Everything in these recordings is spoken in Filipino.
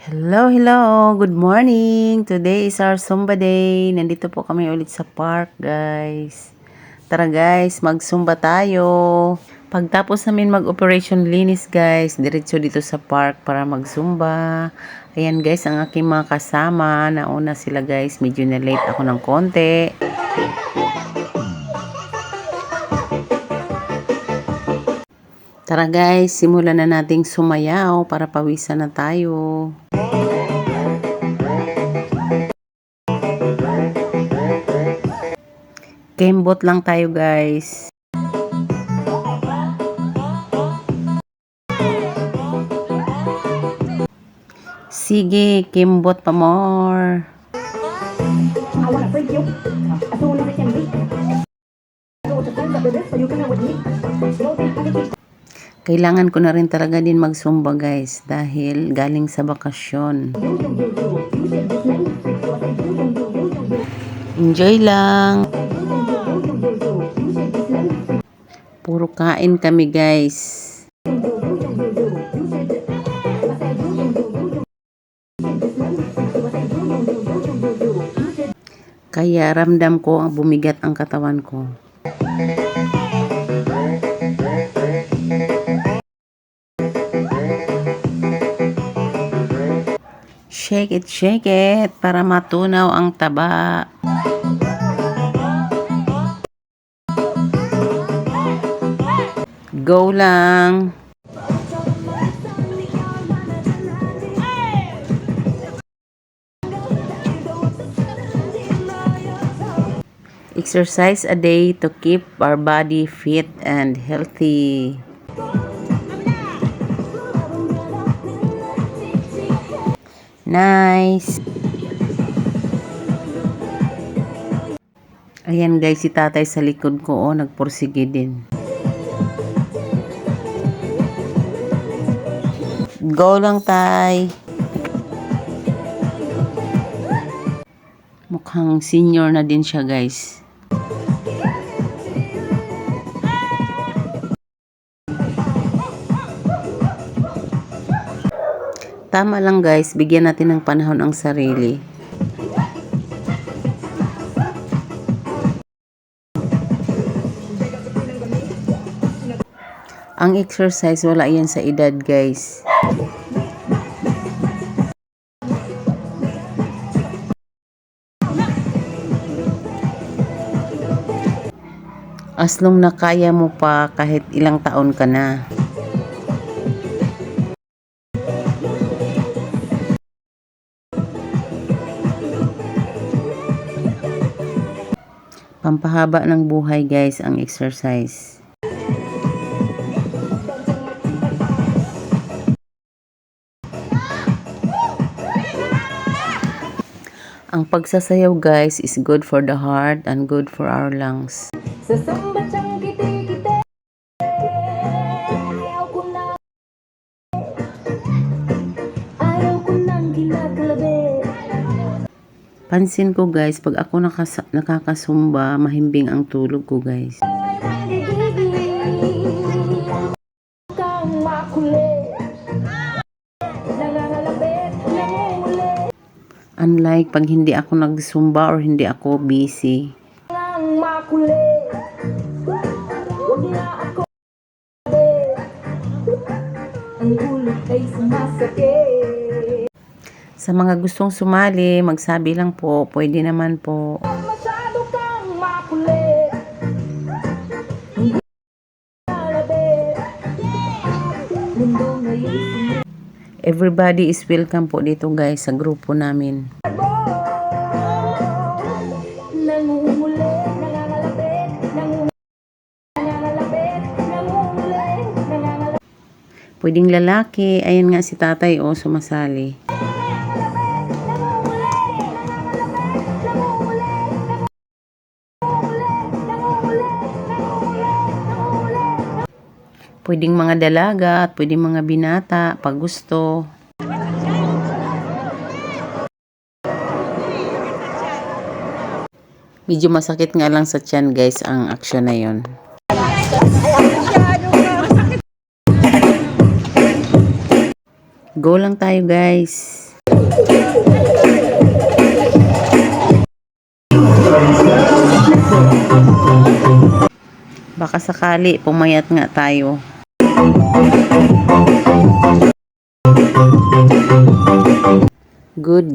Hello, hello. Good morning. Today is our Zumba day. Nandito po kami ulit sa park, guys. Tara, guys, mag-Zumba tayo. Pagtapos namin mag-operation linis, guys, diretso dito sa park para mag-Zumba. Ayan, guys, ang aking mga kasama. Nauna sila, guys. Medyo na late ako ng konti. Tara guys, simulan na nating sumayaw para pawisan na tayo. Kembot lang tayo guys. Sige, kembot pa more. Wanna freak you. As soon Kailangan ko na rin talaga din magsumba guys dahil galing sa bakasyon. You, you, you, you. You said this name. So I said you, you, you, Shake it, shake it para matunaw ang taba. Go lang. Exercise a day to keep our body fit and healthy. Nice. Ayan guys, si tatay sa likod ko, oh, nagpursige din. Go lang, tay. Mukhang senior na din siya, guys. Tama lang guys, bigyan natin ng panahon ang sarili. Ang exercise, wala yan sa edad guys. As long na kaya mo pa kahit ilang taon ka na. Pampahaba ng buhay guys ang exercise. Ang pagsasayaw guys is good for the heart and good for our lungs. Sa Pansin ko guys, pag ako nakakasumba, mahimbing ang tulog ko guys. Unlike pag hindi ako nagsumba or hindi ako busy. Ang ulit ay sumasakit. Sa mga gustong sumali, magsabi lang po, pwede naman po. Masyado kang makulit. Everybody is welcome po dito guys sa grupo namin. Pwedeng lalaki, ayan nga si tatay o sumasali. Pwedeng mga dalaga at pwedeng mga binata pag gusto. Medyo masakit nga lang sa tiyan guys ang action na yon. Go lang tayo guys. Baka sakali pumayat nga tayo. Good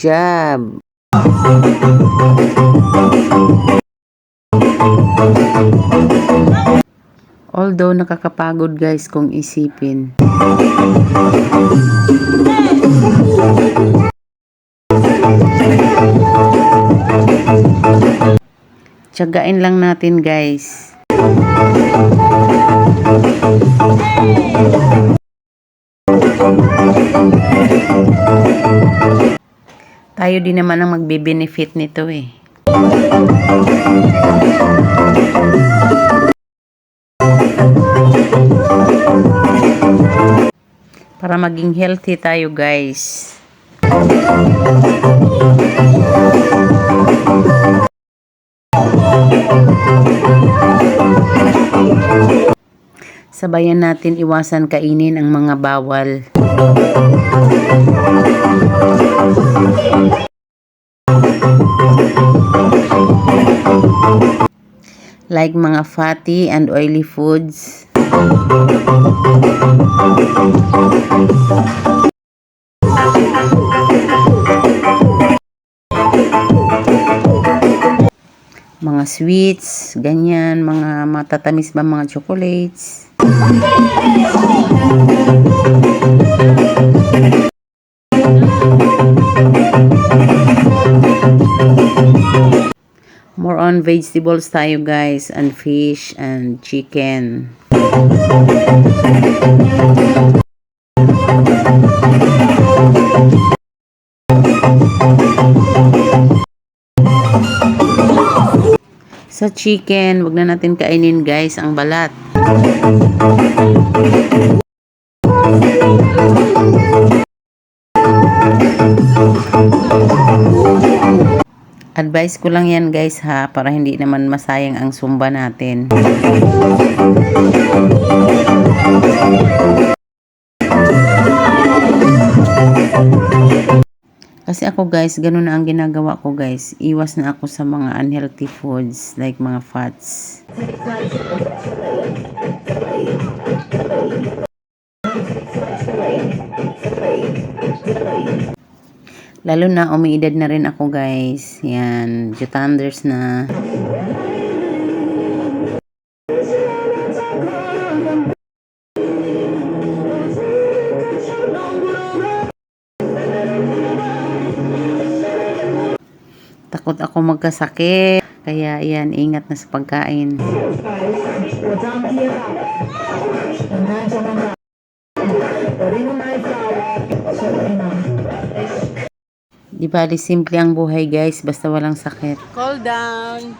job. Although nakakapagod guys kung isipin. Tiyagain lang natin guys. Tayo din naman ang magbe-benefit nito eh. Para maging healthy tayo guys. Sabayan natin iwasan kainin ang mga bawal. Like mga fatty and oily foods. Mga sweets, ganyan, mga matatamis ba mga chocolates. More on vegetables tayo guys and fish and chicken. Sa chicken, wag na natin kainin guys ang balat. Advice ko lang yan guys ha, para hindi naman masayang ang sumba natin. Kasi ako guys, ganun na ang ginagawa ko guys. Iwas na ako sa mga unhealthy foods like mga fats. Lalo na umiidad na rin ako guys. Yan, Jutanders na. Takot ako magkasakit. Kaya yan, ingat na sa pagkain. Ring my flower, so bali, simple ang buhay guys, basta walang sakit. Call down.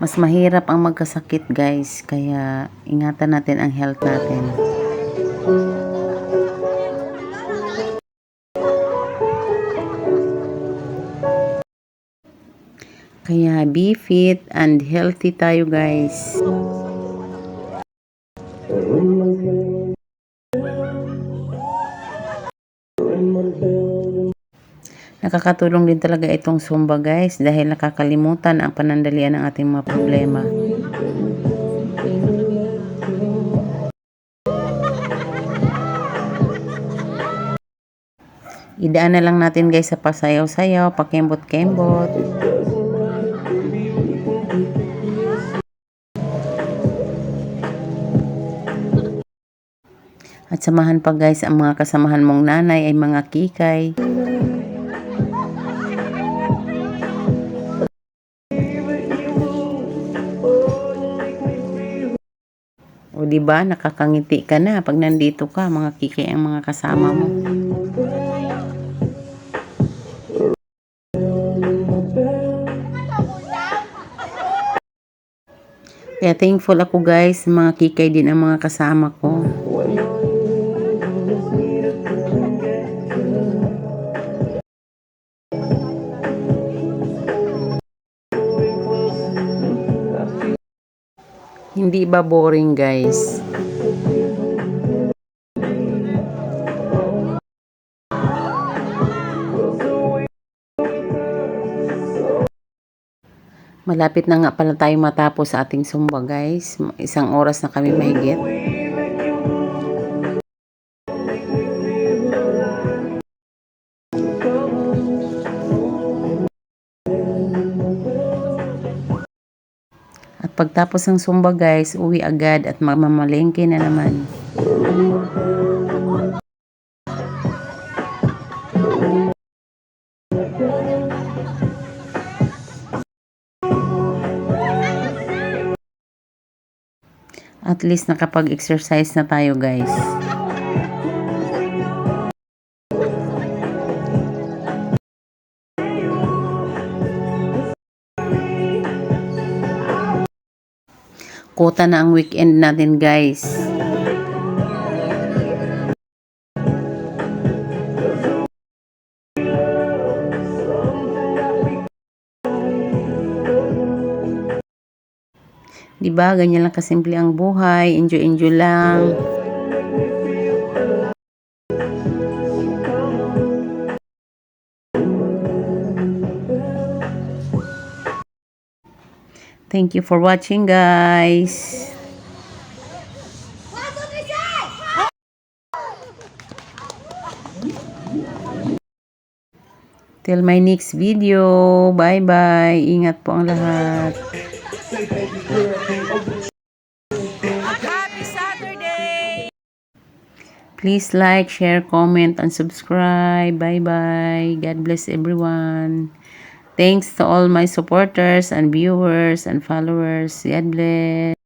Mas mahirap ang magkasakit guys, kaya ingatan natin ang health natin. Kaya be fit and healthy tayo guys. Nakakatulong din talaga itong Zumba guys dahil nakakalimutan ang panandalian ng ating mga problema. Idaan na lang natin guys sa pasayaw-sayaw, pakembot-kembot. At samahan pa guys ang mga kasamahan mong nanay ay mga kikay. Di ba nakakangiti ka na pag nandito ka, mga kikay ang mga kasama mo. Kaya thankful ako guys, mga kikay din ang mga kasama ko. hindi ba boring guys? Malapit na nga pala tayo matapos sa ating sumba guys. Isang oras na kami mahigit. Pagtapos ng sumba guys, uwi agad at mamamalengke na naman. At least nakapag-exercise na tayo guys. Kota na ang weekend natin guys. Diba? Ganyan lang kasimple ang buhay. Enjoy, enjoy lang. Thank you for watching, guys. Till my next video. Bye-bye. Ingat po ang lahat. Happy Saturday! Please like, share, comment, and subscribe. Bye-bye. God bless everyone. Thanks to all my supporters and viewers and followers. God bless.